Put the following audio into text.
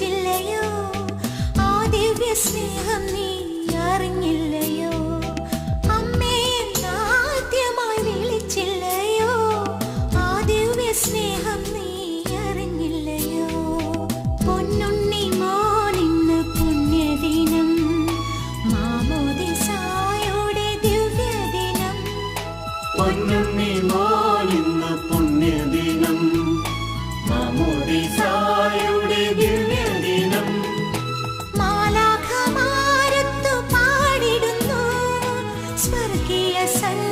അറിഞ്ഞില്ലയോ ആ ദിവ്യ സ്നേഹം നീ അറിഞ്ഞില്ലയോ? അമ്മേ ആദ്യമായി വിളിച്ചില്ലയോ? ആ ദിവ്യ സ്നേഹം നീ അറിഞ്ഞില്ലയോ? പൊന്നുണ്ണി മോനിന്ന് പുണ്യദിനം. മാമോദിസായോടെ ദിവ്യദിനം. പൊന്നുണ്ണി മോ सुर की असल